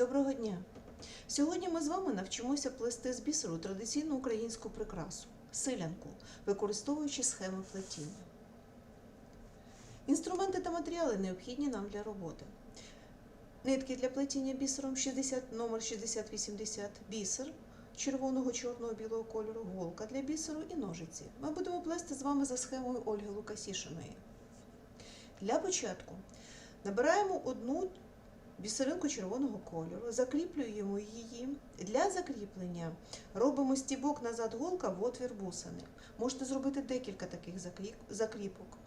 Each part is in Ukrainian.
Доброго дня! Сьогодні ми з вами навчимося плести з бісеру традиційну українську прикрасу силянку, використовуючи схеми плетіння. Інструменти та матеріали необхідні нам для роботи. Нитки для плетіння бісером 60, номер 6080, бісер червоного, чорного, білого кольору, голка для бісеру і ножиці. Ми будемо плести з вами за схемою Ольги Лукасішиної. Для початку набираємо одну бісеринку червоного кольору, закріплюємо її. Для закріплення робимо стібок назад голка в отвір бусини. Можете зробити декілька таких закріпок.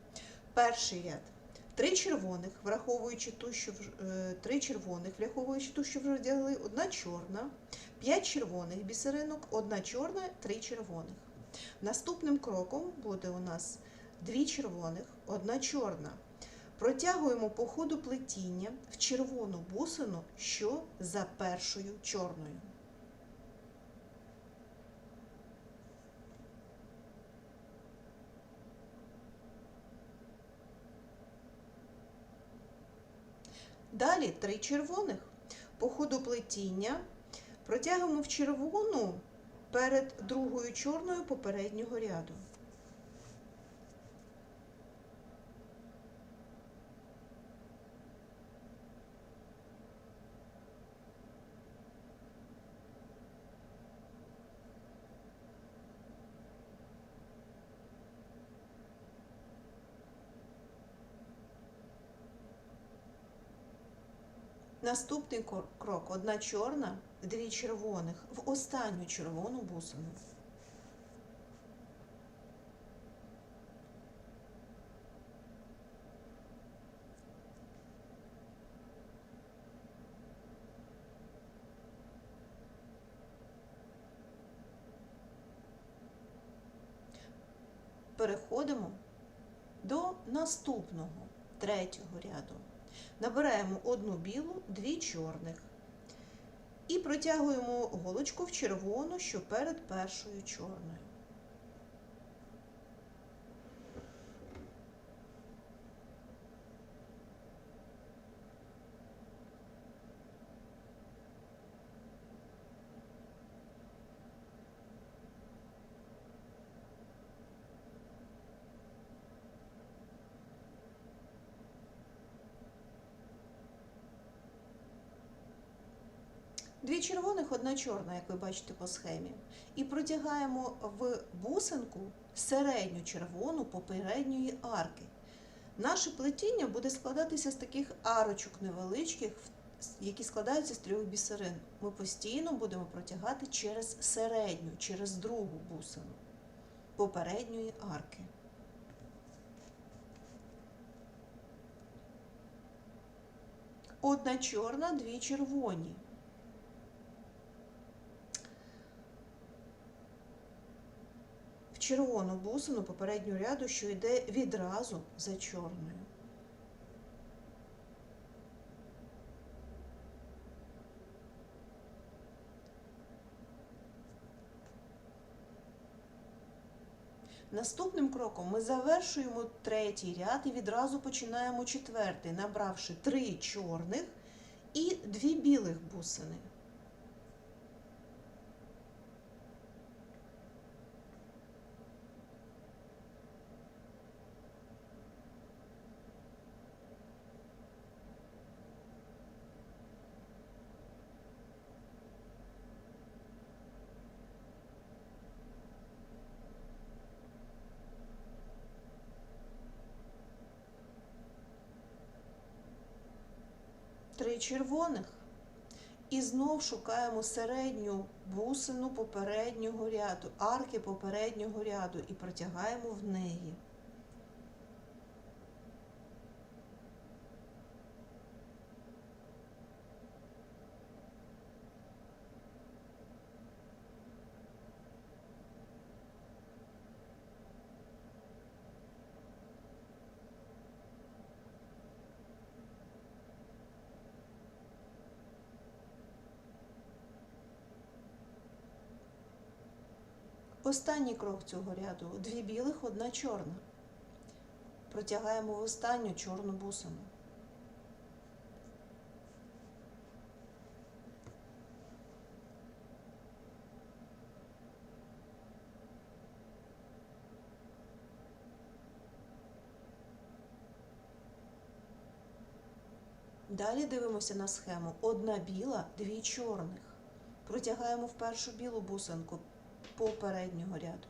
Перший ряд. Три червоних, враховуючи ту, що е, три червоних, враховуючи ту, що вже вдягли, одна чорна, п'ять червоних бісеринок, одна чорна, три червоних. Наступним кроком буде у нас дві червоних, одна чорна. Протягуємо по ходу плетіння в червону бусину, що за першою чорною. Далі три червоних. По ходу плетіння протягуємо в червону перед другою чорною попереднього ряду. Наступний крок одна чорна, дві червоних в останню червону бусину. Переходимо до наступного третього ряду. Набираємо одну білу, дві чорних. І протягуємо голочку в червону, що перед першою чорною. Дві червоних, одна чорна, як ви бачите по схемі. І протягаємо в бусинку середню червону попередньої арки. Наше плетіння буде складатися з таких арочок невеличких, які складаються з трьох бісерин. Ми постійно будемо протягати через середню, через другу бусину попередньої арки. Одна чорна, дві червоні. Червону бусину попередню ряду, що йде відразу за чорною. Наступним кроком ми завершуємо третій ряд і відразу починаємо четвертий, набравши три чорних і дві білих бусини. Три червоних. І знов шукаємо середню бусину попереднього ряду, арки попереднього ряду і протягаємо в неї. Останній крок цього ряду дві білих, одна чорна. Протягаємо в останню чорну бусину. Далі дивимося на схему: одна біла, дві чорних. Протягаємо в першу білу бусинку попереднього ряду.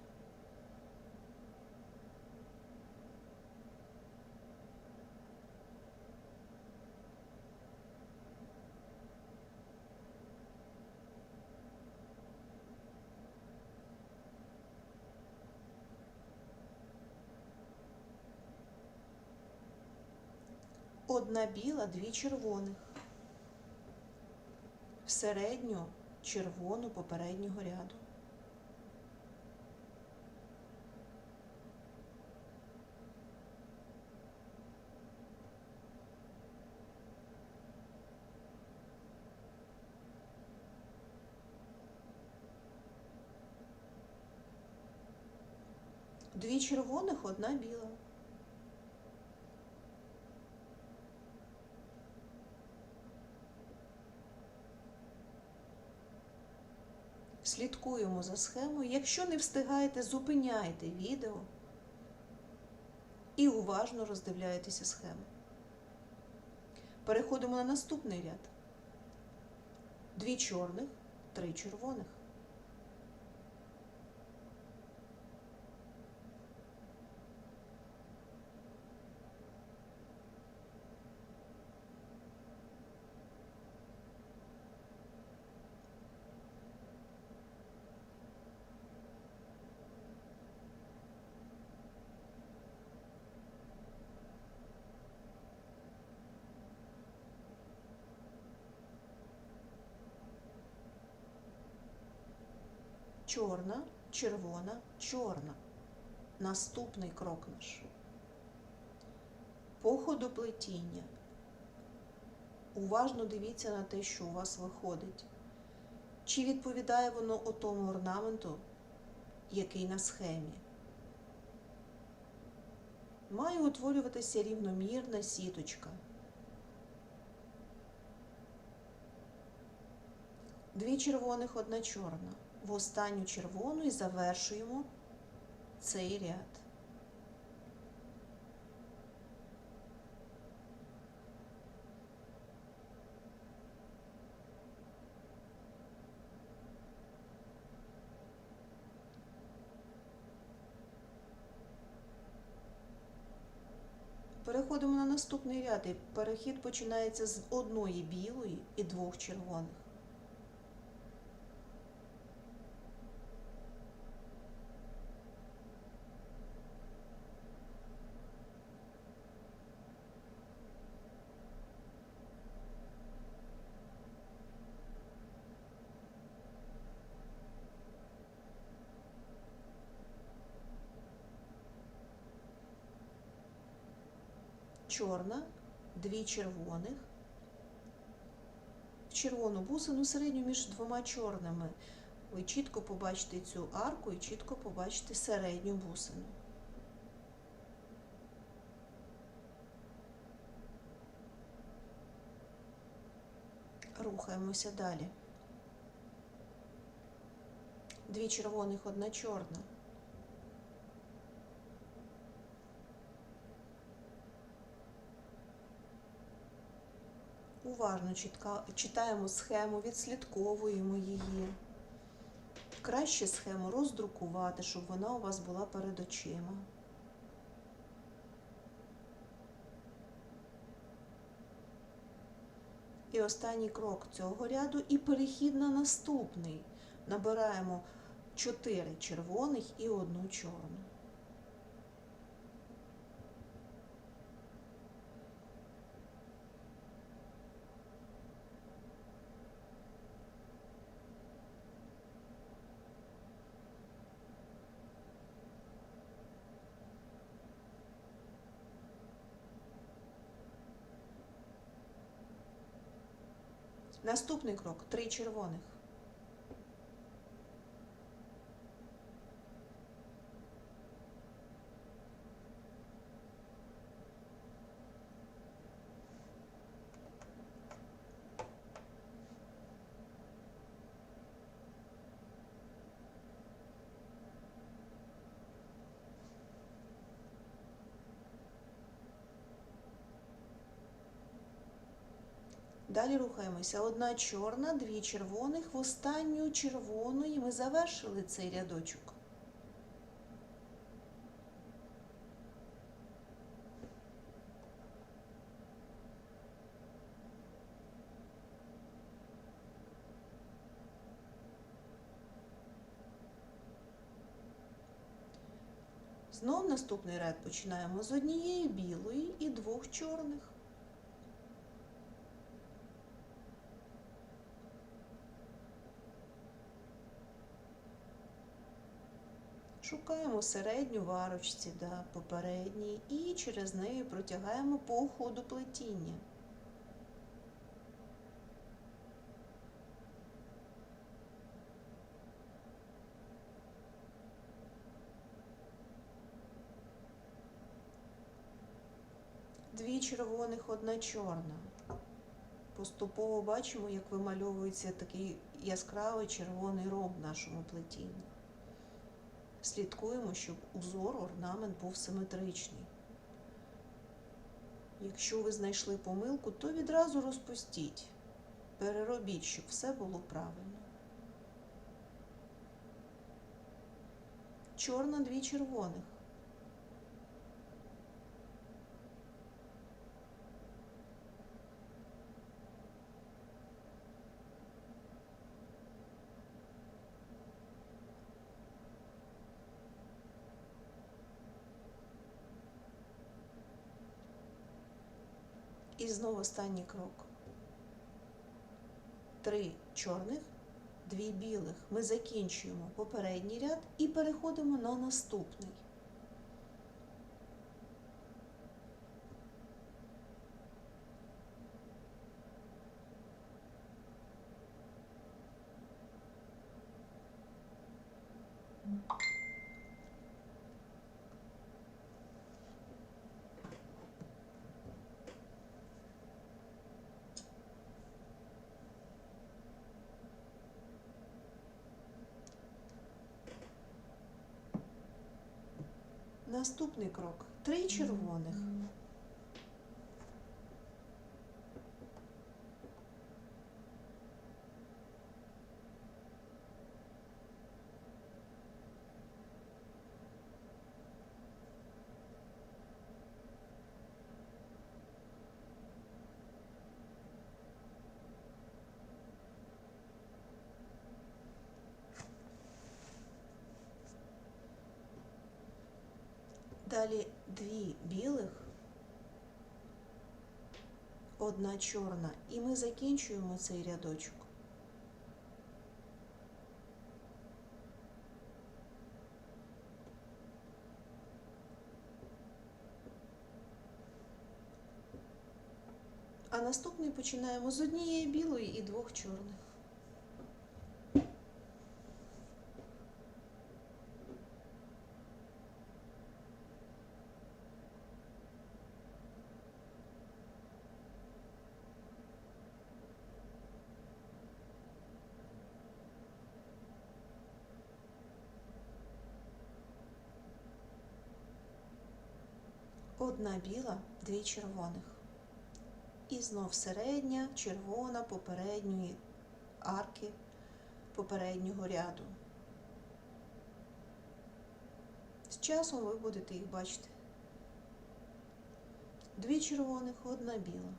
Одна біла, дві червоних. В середню червону попереднього ряду. Дві червоних, одна біла. Слідкуємо за схемою. Якщо не встигаєте, зупиняйте відео і уважно роздивляєтеся схему. Переходимо на наступний ряд. Дві чорних, три червоних. Чорна, червона, чорна. Наступний крок наш. По ходу плетіння. Уважно дивіться на те, що у вас виходить. Чи відповідає воно отому орнаменту, який на схемі? Має утворюватися рівномірна сіточка. Дві червоних, одна чорна. В останню червону і завершуємо цей ряд. Переходимо на наступний ряд, і перехід починається з одної білої і двох червоних. Чорна, дві червоних, червону бусину середню між двома чорними. Ви чітко побачите цю арку і чітко побачите середню бусину. Рухаємося далі. Дві червоних, одна чорна. Уважно читаємо схему, відслідковуємо її. Краще схему роздрукувати, щоб вона у вас була перед очима. І останній крок цього ряду і перехід на наступний. Набираємо 4 червоних і одну чорну. Наступний крок три червоних. Далі рухаємося. Одна чорна, дві червоних, в останню червону, і ми завершили цей рядочок. Знов наступний ряд починаємо з однієї білої і двох чорних. Шукаємо середню в арочці, да, попередній, і через неї протягаємо по ходу плетіння. Дві червоних, одна чорна. Поступово бачимо, як вимальовується такий яскравий червоний рог в нашому плетінні. Слідкуємо, щоб узор, орнамент був симетричний. Якщо ви знайшли помилку, то відразу розпустіть, переробіть, щоб все було правильно. Чорна дві червоних. І знову останній крок. Три чорних, дві білих. Ми закінчуємо попередній ряд і переходимо на наступний. Наступний крок. Три червоних. Далі дві білих, одна чорна, і ми закінчуємо цей рядочок. А наступний починаємо з однієї білої і двох чорних. Одна біла, дві червоних. І знов середня, червона попередньої арки попереднього ряду. З часом ви будете їх бачити. Дві червоних, одна біла.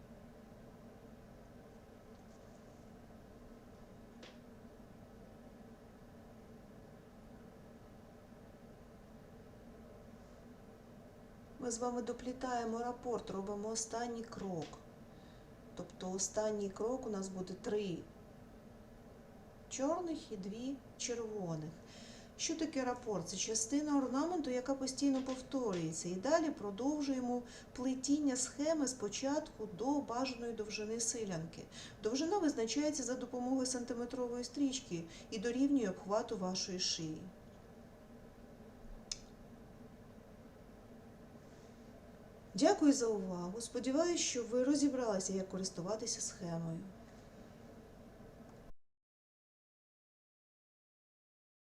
Ми з вами доплітаємо рапорт, робимо останній крок. Тобто останній крок у нас буде три чорних і дві червоних. Що таке рапорт? Це частина орнаменту, яка постійно повторюється. І далі продовжуємо плетіння схеми спочатку до бажаної довжини силянки. Довжина визначається за допомогою сантиметрової стрічки і дорівнює обхвату вашої шиї. Дякую за увагу. Сподіваюсь, що ви розібралися, як користуватися схемою.